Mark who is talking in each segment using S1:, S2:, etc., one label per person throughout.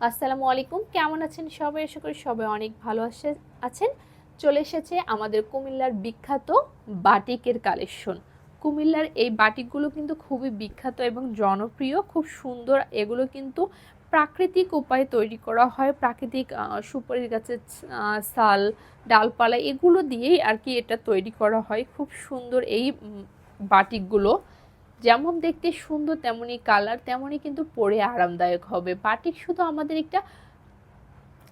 S1: আসসালামু আলাইকুম। কেমন আছেন সবাই? আশা করি সবাই অনেক ভালো আসে আছেন। চলে এসেছে আমাদের কুমিল্লার বিখ্যাত বাটিকের কালেকশন। কুমিল্লার এই বাটিকগুলো কিন্তু খুবই বিখ্যাত এবং জনপ্রিয় খুব সুন্দর। এগুলো কিন্তু প্রাকৃতিক উপায়ে তৈরি করা হয়। প্রাকৃতিক আহ, সুপারি গাছের ছাল ডালপালা এগুলো দিয়েই আর কি এটা তৈরি করা হয়। খুব সুন্দর এই বাটিকগুলো। যেমন দেখতে সুন্দর তেমনই কালার তেমনই কিন্তু পরে আরামদায়ক হবে। বাটিক শুধু আমাদের একটা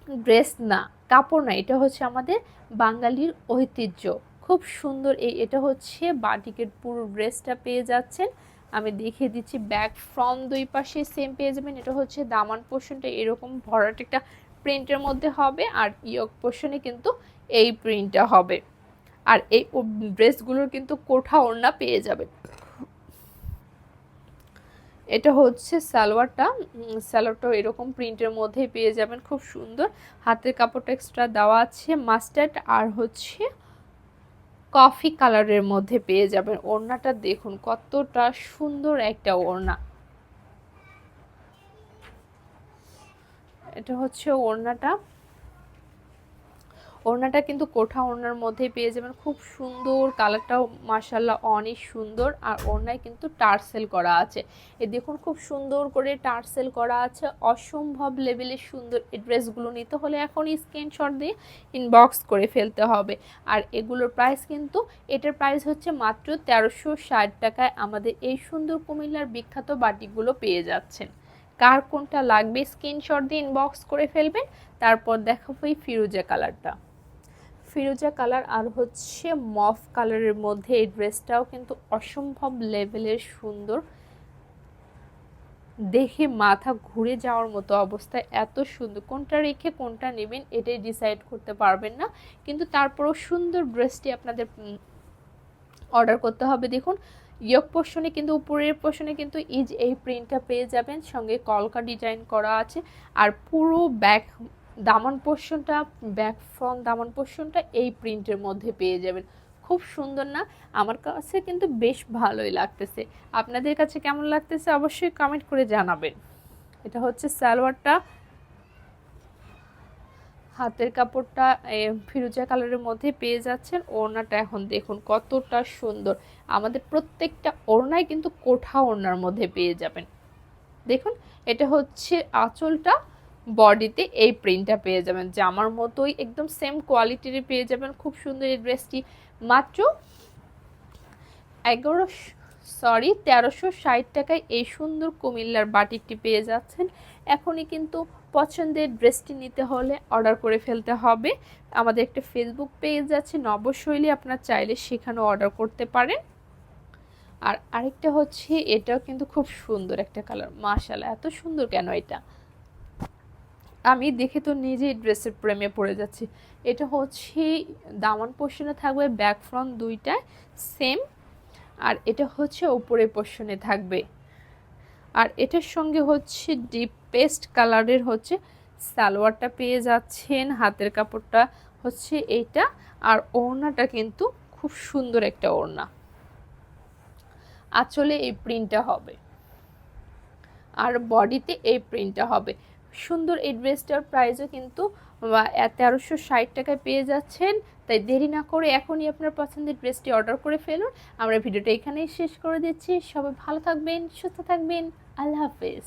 S1: ড্রেস না, কাপড় না, এটা হচ্ছে আমাদের বাঙালির ঐতিহ্য। খুব সুন্দর এই, এটা হচ্ছে বাটিকের পুরো ড্রেসটা পেয়ে যাচ্ছেন। আমি দেখিয়ে দিচ্ছি ব্যাক ফ্রম দুই পাশে সেম পেয়ে যাবেন। এটা হচ্ছে দামান পোর্শনটা এরকম ভরাট একটা প্রিন্টের মধ্যে হবে আর ইয়ক পোর্শনে কিন্তু এই প্রিন্টটা হবে। আর এই ড্রেসগুলোর কিন্তু কোঠা ওড়না পেয়ে যাবেন। এটা হচ্ছে সালোয়ারটা। উম, সালোয়ারটাও এরকম প্রিন্টের মধ্যেই পেয়ে যাবেন খুব সুন্দর। হাতের কাপড়টা এক্সট্রা দেওয়া আছে মাস্টার্ড আর হচ্ছে কফি কালারের মধ্যে পেয়ে যাবেন। ওড়নাটা দেখুন কতটা সুন্দর একটা ওড়না। এটা হচ্ছে ওড়নাটা। ওড়নাটা কিন্তু কোঠা ওড়নার মধ্যেই পেয়ে যাবেন। খুব সুন্দর কালারটাও মাসাল্লাহ অনেক সুন্দর। আর ওড়নায় কিন্তু টার্সেল করা আছে। এ দেখুন, খুব সুন্দর করে টার্সেল করা আছে। অসম্ভব লেভেলের সুন্দর এই ড্রেসগুলো নিতে হলে এখনই স্ক্রিনশট দিয়ে ইনবক্স করে ফেলতে হবে। আর এগুলোর প্রাইস কিন্তু, এটার প্রাইস হচ্ছে মাত্র তেরোশো ষাট টাকায় আমাদের এই সুন্দর কুমিল্লার বিখ্যাত বাটিকগুলো পেয়ে যাচ্ছেন। কার কোনটা লাগবে, স্ক্রিনশট দিয়ে ইনবক্স করে ফেলবেন। তারপর দেখাবো এই ফিরোজা কালারটা। ফিরোজা কালার আর হচ্ছে মফ কালারের মধ্যে এই ড্রেসটাও কিন্তু অসম্ভব লেভেলের সুন্দর। দেখে মাথা ঘুরে যাওয়ার মতো অবস্থায় এত সুন্দর। কোনটা রেখে কোনটা নেবেন এটাই ডিসাইড করতে পারবেন না। কিন্তু তারপরও সুন্দর ড্রেসটি আপনাদের অর্ডার করতে হবে। দেখুন, ইয়ক পোর্শনে কিন্তু, উপরের পোর্শনে কিন্তু ইজ এই প্রিন্টটা পেয়ে যাবেন। সঙ্গে কলকা ডিজাইন করা আছে। আর পুরো ব্যাক দামান পোর্শনটা ব্যাক ফ্রন্ট দামান পোর্শনটা এই প্রিন্টের মধ্যে পেয়ে যাবেন। খুব সুন্দর না? আমার কাছে কিন্তু বেশ ভালোই লাগতেছে। আপনাদের কাছে কেমন লাগতেছে অবশ্যই কমেন্ট করে জানাবেন। এটা হচ্ছে সালোয়ারটা। হাতের কাপড়টা ফিরুজা কালারের মধ্যে পেয়ে যাচ্ছেন। ওড়নাটা এখন দেখুন কতটা সুন্দর। আমাদের প্রত্যেকটা ওড়নায় কিন্তু কোঠা ওড়নার মধ্যে পেয়ে যাবেন। দেখুন, এটা হচ্ছে আঁচলটা। বডিতে এই প্রিন্টটা পেয়ে যাবেন জামার মতোই একদম সেম কোয়ালিটির পেয়ে যাবেন, খুব সুন্দর এই ড্রেসটি মাত্র এগারো সরি তেরোশো ষাট টাকায় এই সুন্দর কুমিল্লার বাটিকটি পেয়ে যাচ্ছেন। এখনই কিন্তু পছন্দের ড্রেসটি নিতে হলে অর্ডার করে ফেলতে হবে। আমাদের একটা ফেসবুক পেজ আছে নবশৈলী আপনার চাইলে সেখানেও অর্ডার করতে পারেন। আর আরেকটা হচ্ছে, এটাও কিন্তু খুব সুন্দর একটা কালার মাশাল্লাহ এত সুন্দর কেন এটা? আমি দেখে তো নিজেই ড্রেসের প্রেমে পড়ে যাচ্ছি। এটা হচ্ছে দামান পোর্শনে থাকবে ব্যাক ফ্রন্ট দুইটায় সেম আর এটা হচ্ছে উপরে পোর্শনে থাকবে। আর এটার সঙ্গে হচ্ছে ডিপ পেস্ট কালারের হচ্ছে সালোয়ারটা পেয়ে যাচ্ছেন, হাতের কাপড়টা হচ্ছে এইটা। আর ওড়নাটা কিন্তু খুব সুন্দর একটা ওড়না। আঁচলে এই প্রিন্টটা হবে। আর বডিতে এই প্রিন্টটা হবে। সুন্দর এই ড্রেসটার প্রাইসও কিন্তু তেরোশো ষাট টাকায় পেয়ে যাচ্ছেন। তাই দেরি না করে এখনই আপনার পছন্দের ড্রেসটি অর্ডার করে ফেলুন। আমরা ভিডিওটা এখানেই শেষ করে দিচ্ছি। সবাই ভালো থাকবেন, সুস্থ থাকবেন। আল্লাহ হাফেজ।